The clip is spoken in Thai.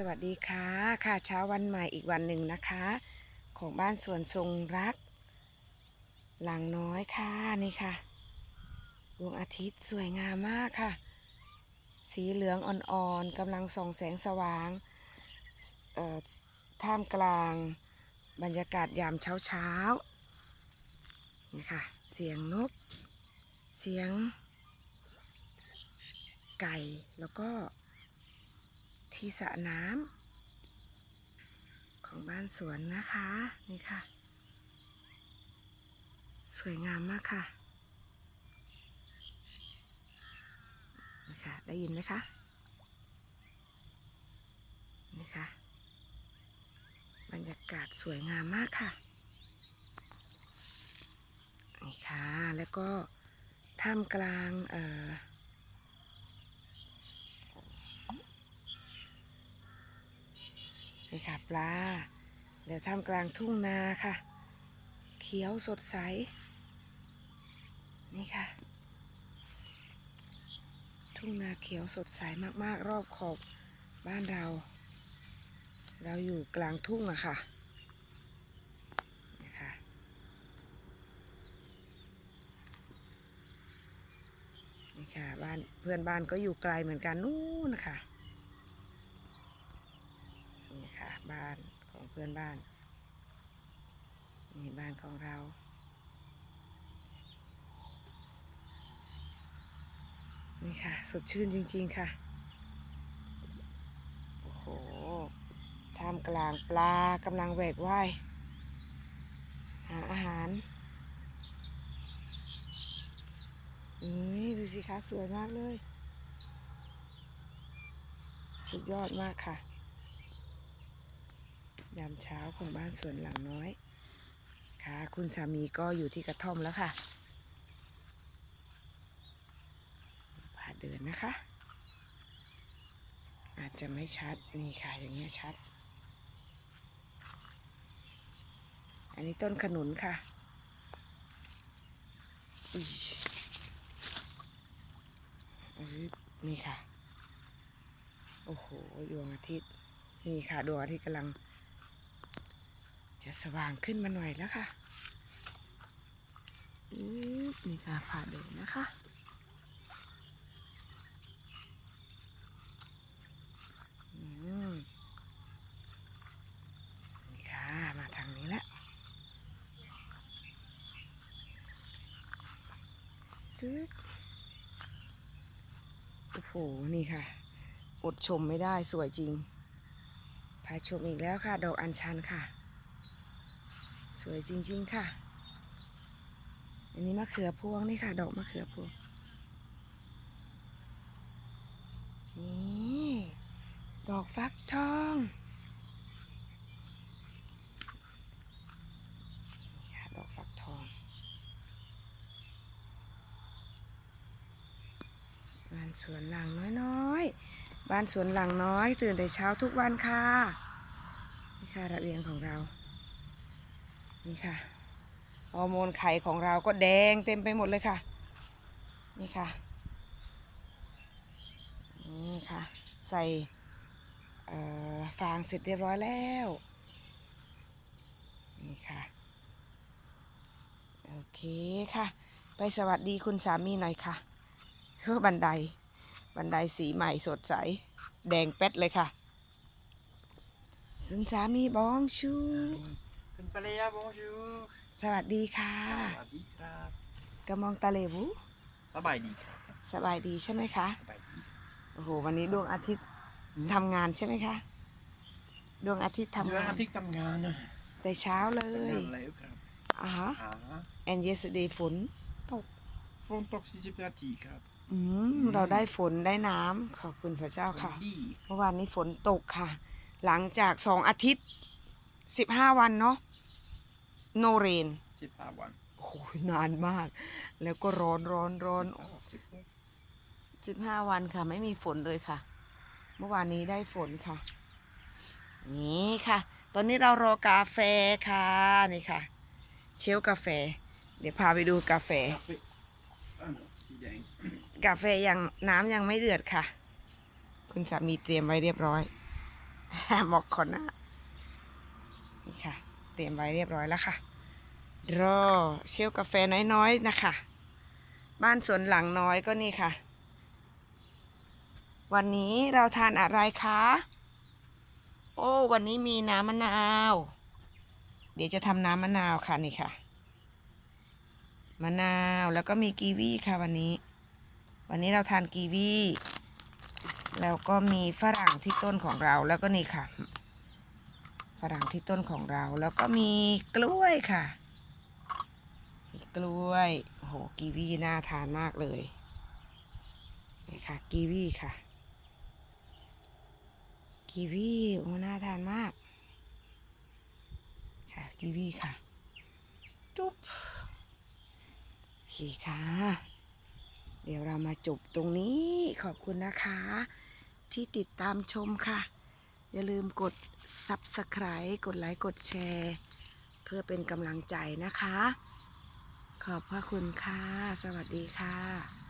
สวัสดีค่ะ ค่ะเช้าวันใหม่อีกวันหนึ่งนะคะ ของบ้านสวนทรงรัก หลังน้อยค่ะนี่ค่ะดวงอาทิตย์สวยงามมากค่ะ สีเหลืองอ่อนๆกำลังส่องแสงสว่างเออท่ามกลางบรรยากาศยามเช้าๆนี่ค่ะ เสียงนก เสียง ไก่แล้วก็ ที่สระน้ำของบ้านสวนนะคะ นี่ค่ะ สวยงามมากค่ะนี่ค่ะ ได้ยินไหมคะนี่ค่ะ บรรยากาศสวยงามมากค่ะนี่ค่ะ แล้วก็ท่ามกลางเอ่อ นี่ค่ะปลา เดี๋ยวท่ามกลางทุ่งนาค่ะ เขียวสดใส นี่ค่ะ ทุ่งนาเขียวสดใสมากๆ รอบขอบบ้านเรา เราอยู่กลางทุ่งอะค่ะนี่ค่ะนี่ค่ะบ้านเพื่อนบ้านก็อยู่ไกลเหมือนกันนู่นนะคะ นี่ค่ะ บ้านของเพื่อนบ้าน นี่บ้านของเรา นี่ค่ะ สดชื่นจริง ๆ ค่ะ โอ้โหท่ามกลางปลากำลังแหวกว่ายหาอาหารนี่ดูสิคะ สวยมากเลย สุดยอดมากค่ะ ยามเช้าของบ้านสวนหลังน้อย ค่ะ คุณสามีก็อยู่ที่กระท่อมแล้วค่ะพาเดินนะคะ อาจจะไม่ชัดนี่ค่ะอย่างเงี้ยชัด อันนี้ต้นขนุนค่ะอุ๊ยอุ๊ยนี่ค่ะ โอ้โหดวงอาทิตย์ นี่ค่ะดวงอาทิตย์กำลัง จะสว่างขึ้นมาหน่อยแล้วค่ะนี่ค่ะผ่าเดินนะคะมนี่ค่ะ มาทางนี้แล้วตึ๊ดโอ้โห นี่ค่ะ อดชมไม่ได้สวยจริงพาชมอีกแล้วค่ะ ดอกอัญชันค่ะ สวยจริง ๆ ค่ะ อันนี้มะเขือพวงนี่ค่ะ ดอกมะเขือพวง นี่ดอกฟักทองนี่ค่ะดอกฟักทองบ้านสวนหลังน้อยๆ บ้านสวนหลังน้อย ตื่นแต่เช้าทุกวันค่ะ นี่ค่ะระเบียงของเรา นี่ค่ะฮอร์โมนไข่ของเราก็แดงเต็มไปหมดเลยค่ะ นี่ค่ะ นี่ค่ะ ใส่ฟางเสร็จเรียบร้อยแล้ว นี่ค่ะ โอเคค่ะ ไปสวัสดีคุณสามีหน่อยค่ะเฮ้อบันได บันไดสีใหม่สดใส แดงแป๊ดเลยค่ะ คุณสามีบ้องชู คุณภรรยาบองชูสวัสดีค่ะ สวัสดีครับกระมองตะเลวูสบายดีครับสบายดีใช่ไหมคะ สบายดีโอ้โห วันนี้ดวงอาทิตย์ทำงานใช่ไหมคะ ดวงอาทิตย์ทำเดือนงานอาทิตย์ทำงานนะแต่เช้าเลทำยงานแล้วครับอ่าฮะ หา and yesterday ฝนตก ฝนตก40นาทีครับอืม เราได้ฝนได้น้ำขอบคุณพระเจ้าค่ะ ดีเมื่อวานนี้ฝนตกค่ะ หลังจากสองอาทิตย์สิบห้าวันเนาะ โนเรน15วันโอ้โหนานมาก แล้วก็ร้อนร้อนร้อน16สิบห้าวันค่ะ ไม่มีฝนเลยค่ะ เมื่อวานนี้ได้ฝนค่ะ นี่ค่ะ ตอนนี้เรารอกาแฟค่ะ นี่ค่ะ เชลฟ์กาแฟ เดี๋ยวพาไปดูกาแฟอันสีแดงกาแฟยังน้ำยังไม่เดือดค่ะ คุณสามีเตรียมไว้เรียบร้อยหมอกคอนนะนี่ค่ะ เตรียมไว้เรียบร้อยแล้วค่ะ รอเชลกาแฟน้อยๆนะคะ บ้านสวนหลังน้อยก็นี่ค่ะ วันนี้เราทานอะไรคะ โอ้วันนี้มีน้ำมะนาว เดี๋ยวจะทำน้ำมะนาวค่ะนี่ค่ะ มะนาวแล้วก็มีกีวีค่ะวันนี้ วันนี้เราทานกีวีแล้วก็มีฝรั่งที่ต้นของเราแล้วก็นี่ค่ะ ฝรั่งที่ต้นของเราแล้วก็มีกล้วยค่ะกล้วยโหกีวีน่าทานมากเลยนี่ค่ะกีวีค่ะ กีวีโอ้น่าทานมาก ค่ะกีวีค่ะ จุ๊บโอเคค่ะ เดี๋ยวเรามาจบตรงนี้ขอบคุณนะคะ ที่ติดตามชมค่ะ อย่าลืมกด Subscribe กดไลค์กดแชร์ เพื่อเป็นกำลังใจนะคะ ขอบพระคุณค่ะ สวัสดีค่ะ